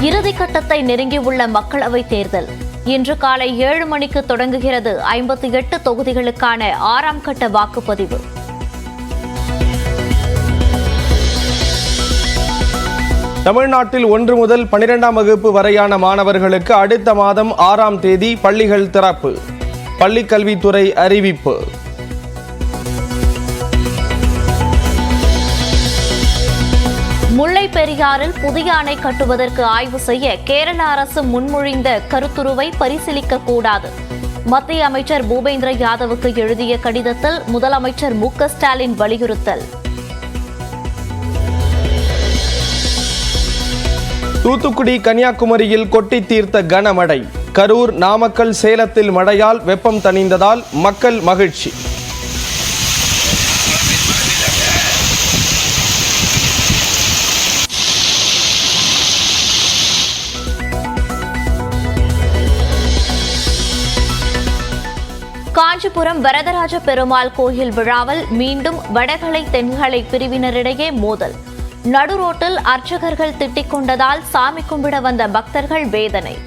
இறுதிக்கட்டத்தை நெருங்கியுள்ள மக்களவைத் தேர்தல். இன்று காலை ஏழு மணிக்கு தொடங்குகிறது ஐம்பத்தி எட்டு தொகுதிகளுக்கான ஆறாம் கட்ட வாக்குப்பதிவு. தமிழ்நாட்டில் ஒன்று முதல் பனிரெண்டாம் வகுப்பு வரையான மாணவர்களுக்கு அடுத்த மாதம் ஆறாம் தேதி பள்ளிகள் திறப்பு. பள்ளிக்கல்வித்துறை அறிவிப்பு. பெரியாறில் புதிய அணை கட்டுவதற்கு ஆய்வு செய்ய கேரள அரசு முன்மொழிந்த கருத்துருவை பரிசீலிக்க கூடாது மத்திய அமைச்சர் பூபேந்திர யாதவுக்கு எழுதிய கடிதத்தில் முதலமைச்சர் மு ஸ்டாலின் வலியுறுத்தல். தூத்துக்குடி கன்னியாகுமரியில் கொட்டி தீர்த்த கனமழை. கரூர் நாமக்கல் சேலத்தில் மழையால் வெப்பம் தணிந்ததால் மக்கள் மகிழ்ச்சி. காஞ்சிபுரம் வரதராஜ பெருமாள் கோயில் விழாவில் மீண்டும் வடகலை தென்கலை பிரிவினரிடையே மோதல். நடுரோட்டில் அர்ச்சகர்கள் திட்டிக் கொண்டதால் சாமி கும்பிட வந்த பக்தர்கள் வேதனை.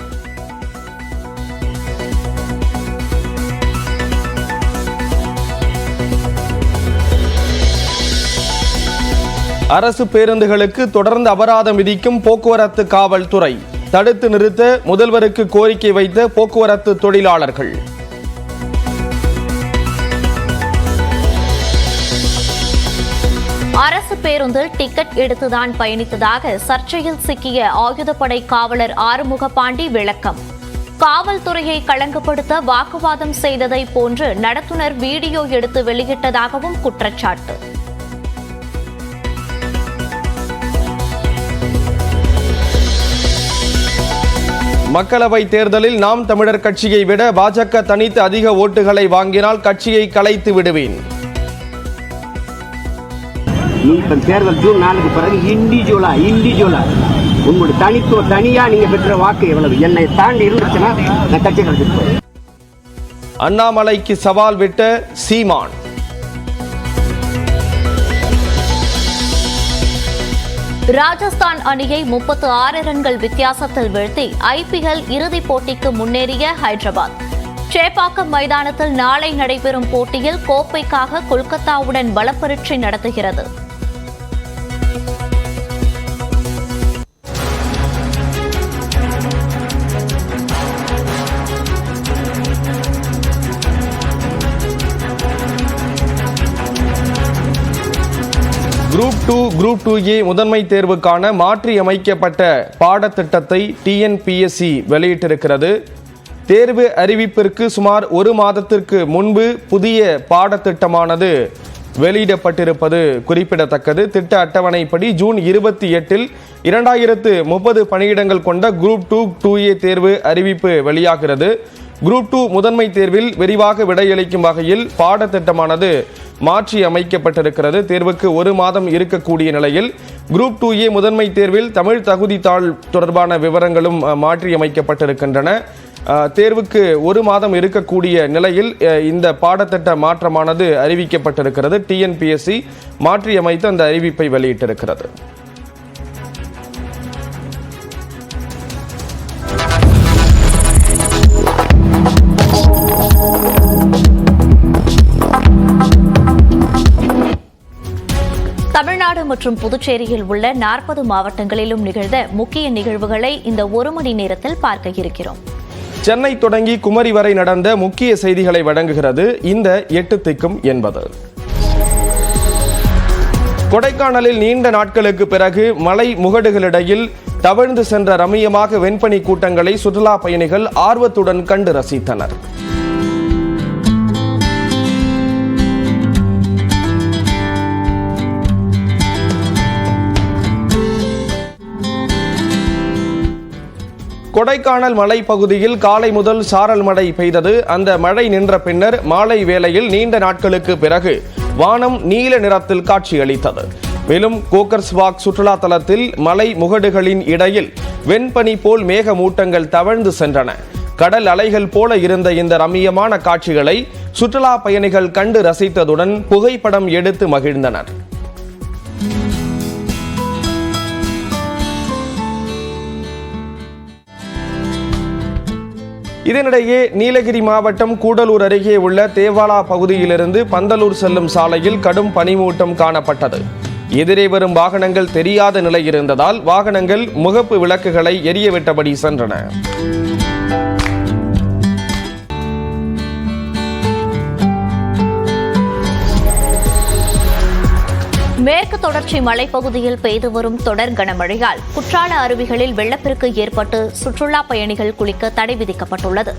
அரசு பேருந்துகளுக்கு தொடர்ந்து அபராதம் விதிக்கும் போக்குவரத்து காவல்துறை. தடுத்து நிறுத்த முதல்வருக்கு கோரிக்கை வைத்த போக்குவரத்து தொழிலாளர்கள். அரசு பேருந்தில் டிக்கெட் எடுத்துதான் பயணித்ததாக சர்ச்சையில் சிக்கிய ஆயுதப்படை காவலர் ஆறுமுகபாண்டி விளக்கம். காவல்துறையை களங்கப்படுத்த வாக்குவாதம் செய்ததை போன்று நடத்துனர் வீடியோ எடுத்து வெளியிட்டதாகவும் குற்றச்சாட்டு. மக்களவை தேர்தலில் நாம் தமிழர் கட்சியை விட பாஜக தனித்து அதிக ஓட்டுகளை வாங்கினால் கட்சியை கலைத்து விடுவேன். இப்ப தேர்தல் ஜூன் நாலுக்கு பிறகு இண்டிவிஜுவலா இண்டிவிஜுவலா உங்களுடைய தனித்துவ தனியா நீங்க பெற்ற வாக்கு எவ்வளவு? என்னை தாண்டி இருந்துச்சுன்னா நான் கட்சி கழிச்சிட்டு போறேன் அண்ணாமலைக்கு சவால் விட்ட சீமான். ராஜஸ்தான் அணியை முப்பத்து ஆறு ரன்கள் வித்தியாசத்தில் வீழ்த்தி ஐபிஎல் இறுதிப் போட்டிக்கு முன்னேறிய ஹைதராபாத். சேப்பாக்கம் மைதானத்தில் நாளை நடைபெறும் போட்டியில் கோப்பைக்காக கொல்கத்தாவுடன் பலப்பரீட்சை நடத்துகிறது. Group two group two A முதன்மை தேர்வுக்கான மாற்றியமைக்கப்பட்ட பாடத்திட்டத்தை டிஎன்பிஎஸ்சி வெளியிட்டிருக்கிறது. தேர்வு அறிவிப்பிற்கு சுமார் ஒரு மாதத்திற்கு முன்பு புதிய பாடத்திட்டமானது வெளியிடப்பட்டிருப்பது குறிப்பிடத்தக்கது. திட்ட அட்டவணைப்படி ஜூன் இருபத்தி எட்டில் இரண்டாயிரத்து முப்பது பணியிடங்கள் கொண்ட குரூப் டூ டூ ஏ தேர்வு அறிவிப்பு வெளியாகிறது. குரூப் டூ முதன்மை தேர்வில் விரிவாக விடையளிக்கும் வகையில் பாடத்திட்டமானது மாற்றி அமைக்கப்பட்டிருக்கிறது தேர்வுக்கு ஒரு மாதம் இருக்கக்கூடிய நிலையில் குரூப் டூ ஏ முதன்மை தேர்வில் தமிழ் தகுதித்தாள் தொடர்பான விவரங்களும் மாற்றி அமைக்கப்பட்டிருக்கின்றன தேர்வுக்கு ஒரு மாதம் இருக்கக்கூடிய நிலையில் இந்த பாடத்திட்ட மாற்றமானது அறிவிக்கப்பட்டிருக்கிறது. டிஎன்பிஎஸ்சி மாற்றியமைத்து அந்த அறிவிப்பை வெளியிட்டிருக்கிறது. மற்றும் புதுச்சேரியில் உள்ள நாற்பது மாவட்டங்களிலும் நிகழ்ந்த முக்கிய நிகழ்வுகளை இந்த ஒரு மணி நேரத்தில் பார்க்க இருக்கிறோம். சென்னை தொடங்கி குமரி வரை நடந்த முக்கிய செய்திகளை வழங்குகிறது இந்த எட்டு திக்கும் என்பது. கொடைக்கானலில் நீண்ட நாட்களுக்கு பிறகு மலை முகடுகளிடையில் தவழ்ந்து சென்ற ரம்மியமாக வெண்பனி கூட்டங்களை சுற்றுலா பயணிகள் ஆர்வத்துடன் கண்டு ரசித்தனர். கொடைக்கானல் மலைப்பகுதியில் காலை முதல் சாரல் மழை பெய்தது. அந்த மழை நின்ற பின்னர் மாலை வேளையில் நீண்ட நாட்களுக்கு பிறகு வானம் நீல நிறத்தில் காட்சியளித்தது. மேலும் கோக்கர்ஸ்வாக் சுற்றுலா தலத்தில் மலை முகடுகளின் இடையில் வெண்பனி போல் மேகமூட்டங்கள் தவழ்ந்து சென்றன. கடல் அலைகள் போல இருந்த இந்த ரம்மியமான காட்சிகளை சுற்றுலா பயணிகள் கண்டு ரசித்ததுடன் புகைப்படம் எடுத்து மகிழ்ந்தனர். இதனிடையே நீலகிரி மாவட்டம் கூடலூர் அருகே உள்ள தேவாலா பகுதியிலிருந்து பந்தலூர் செல்லும் சாலையில் கடும் பனிமூட்டம் காணப்பட்டது. எதிரே வரும் வாகனங்கள் தெரியாத நிலை இருந்ததால் வாகனங்கள் முகப்பு விளக்குகளை எரியவிட்டபடி சென்றன. மேற்கு தொடர்ச்சி மலைப்பகுதியில் பெய்து வரும் தொடர் கனமழையால் குற்றால அருவிகளில் வெள்ளப்பெருக்கு ஏற்பட்டு சுற்றுலா பயணிகள் குளிக்க தடை விதிக்கப்பட்டுள்ளது.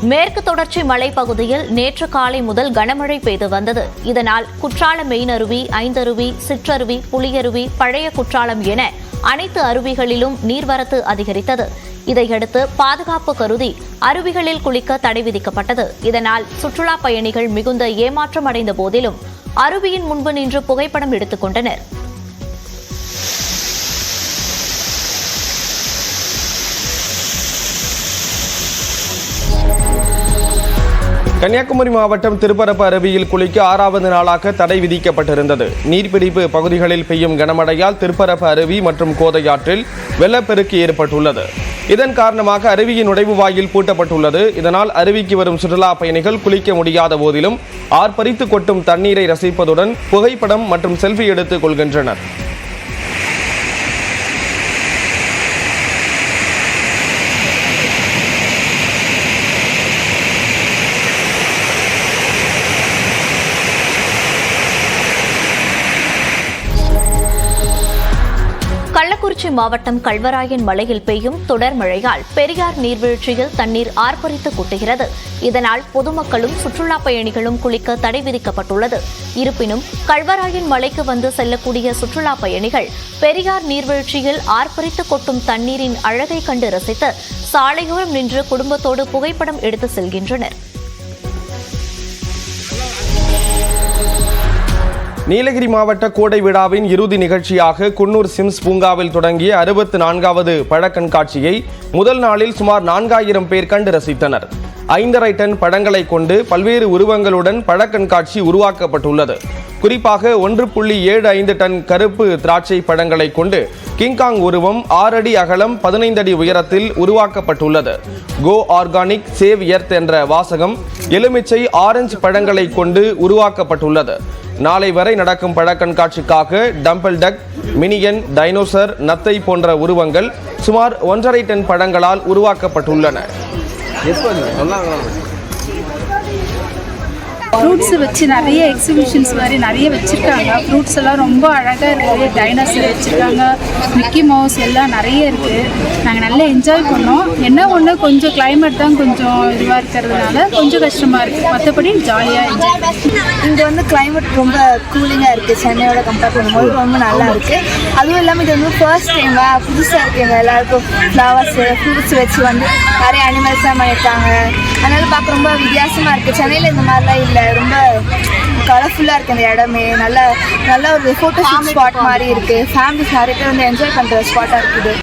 மேற்கு தொடர்ச்சி மலைப்பகுதியில் நேற்று காலை முதல் கனமழை பெய்து வந்தது. இதனால் குற்றால மெயினருவி ஐந்தருவி சிற்றருவி புலியருவி பழைய குற்றாலம் என அனைத்து அருவிகளிலும் நீர்வரத்து அதிகரித்தது. இதையடுத்து பாதுகாப்பு கருதி அருவிகளில் குளிக்க தடை விதிக்கப்பட்டது. இதனால் சுற்றுலா பயணிகள் மிகுந்த ஏமாற்றம் அடைந்த போதிலும் அருவியின் முன்பு நின்று புகைப்படம் எடுத்துக் கொண்டனர். கன்னியாகுமரி மாவட்டம் திருப்பரப்பு அருவியில் குளிக்க ஆறாவது நாளாக தடை விதிக்கப்பட்டிருந்தது. நீர்பிடிப்பு பகுதிகளில் பெய்யும் கனமழையால் திருப்பரப்பு அருவி மற்றும் கோதையாற்றில் வெள்ளப்பெருக்கு ஏற்பட்டுள்ளது. இதன் காரணமாக அருவியின் நுழைவு வாயில் பூட்டப்பட்டுள்ளது. இதனால் அருவிக்கு வரும் சுற்றுலா பயணிகள் குளிக்க முடியாத போதிலும் ஆர்ப்பரித்து கொட்டும் தண்ணீரை ரசிப்பதுடன் புகைப்படம் மற்றும் செல்ஃபி எடுத்துக் கொள்கின்றனர். கள்ளக்குறிச்சி மாவட்டம் கல்வராயன் மலையில் பெய்யும் தொடர் மழையால் பெரியார் நீர்வீழ்ச்சியில் தண்ணீர் ஆர்ப்பரித்து கொட்டுகிறது. இதனால் பொதுமக்களும் சுற்றுலா பயணிகளும் குளிக்க தடை விதிக்கப்பட்டுள்ளது. இருப்பினும் கல்வராயன் மலைக்கு வந்து செல்லக்கூடிய சுற்றுலா பயணிகள் பெரியார் நீர்வீழ்ச்சியில் ஆர்ப்பரித்து கொட்டும் தண்ணீரின் அழகை கண்டு ரசித்து சாலையோரம் நின்று குடும்பத்தோடு புகைப்படம் எடுத்து செல்கின்றனர். நீலகிரி மாவட்ட கோடை விழாவின் இறுதி நிகழ்ச்சியாக குன்னூர் சிம்ஸ் பூங்காவில் தொடங்கிய அறுபத்து நான்காவது பழ கண்காட்சியை முதல் நாளில் சுமார் நான்காயிரம் பேர் கண்டு ரசித்தனர். ஐந்தரை டன் பழங்களை கொண்டு பல்வேறு உருவங்களுடன் பழ கண்காட்சி உருவாக்கப்பட்டுள்ளது. குறிப்பாக ஒன்று புள்ளி ஏழு ஐந்து டன் கருப்பு திராட்சை பழங்களை கொண்டு கிங்காங் உருவம் ஆறடி அகலம் பதினைந்து அடி உயரத்தில் உருவாக்கப்பட்டுள்ளது. கோ ஆர்கானிக் சேவ் எர்த் என்ற வாசகம் எலுமிச்சை ஆரஞ்சு பழங்களை கொண்டு உருவாக்கப்பட்டுள்ளது. நாளை வரை நடக்கும் பழக்கண்காட்சிக்காக டம்பிள் டக் மினியன் டைனோசர் நத்தை போன்ற உருவங்கள் சுமார் ஒன்றரை டன் பழங்களால் உருவாக்கப்பட்டுள்ளன. ஃப்ரூட்ஸ் வச்சு நிறைய எக்ஸிபிஷன்ஸ் மாதிரி நிறைய வச்சுருக்காங்க. ஃப்ரூட்ஸ் எல்லாம் ரொம்ப அழகாக இருக்குது டைனோசர் வச்சுருக்காங்க. மிக்கி மவுஸ் எல்லாம் நிறைய இருக்குது நாங்கள் நல்லா என்ஜாய் பண்ணோம். என்ன ஒன்று கொஞ்சம் கிளைமேட் தான் கொஞ்சம் இதுவாக இருக்கிறதுனால கொஞ்சம் கஷ்டமாக இருக்குது மற்றபடி ஜாலியாக என்ஜாய் இங்கே வந்து கிளைமேட் ரொம்ப கூலிங்காக இருக்குது சென்னையோட கம்பேர் பண்ணும்போது ரொம்ப நல்லா இருக்குது அதுவும் இல்லாமல் இது வந்து ஃபர்ஸ்ட் டைம் புதுசாக இருக்குங்க எல்லாருக்கும் ஃப்ளவர்ஸு ஃப்ரூட்ஸ் வச்சு வந்து நிறைய அனிமல்ஸ்லாம் பண்ணியிருக்காங்க அதனால் பார்க்க ரொம்ப வித்தியாசமாக இருக்குது சென்னையில் இந்த மாதிரிலாம் இல்லை. ரொம்ப கலர்ஃபுல்லாக இருக்குது இந்த இடமே. நல்ல நல்ல ஒரு ஃபோட்டோ ஸ்பாட் மாதிரி இருக்குது ஃபேமிலிஸ் நிறைய பேர் வந்து என்ஜாய் பண்ணுற ஸ்பாட்டாக இருக்குது.